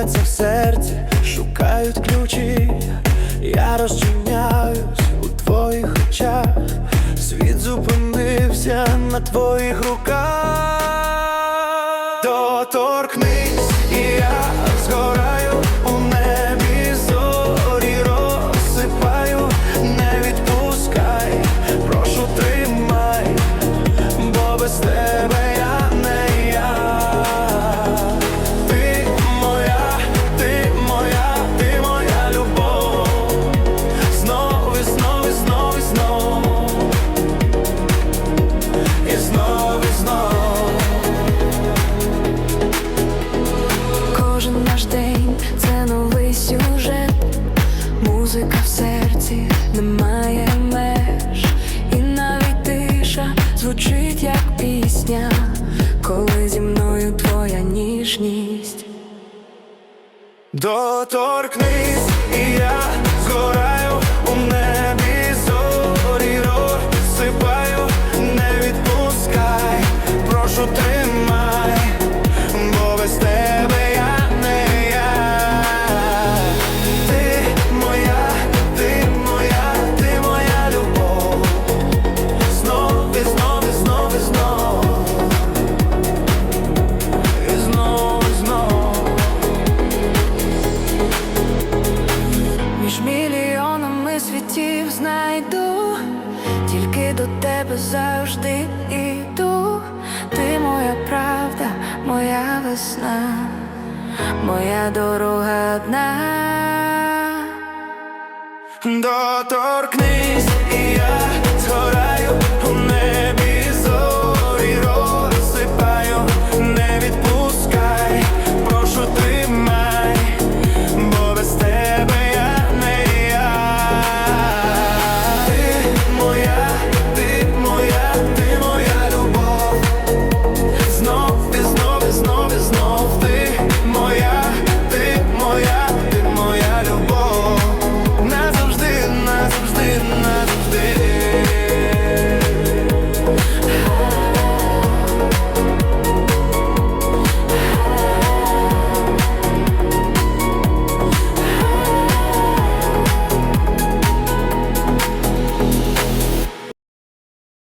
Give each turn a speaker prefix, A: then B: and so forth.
A: б'ється в серці, шукають ключі, я розчиняюсь у твоїх очах, світ зупинився на твоїх руках, доторкнись.
B: вічність,
A: доторкнись і я.
B: знайду, тільки до тебе завжди іду, ти моя правда, моя весна, моя дорога одна.
A: Доторкнись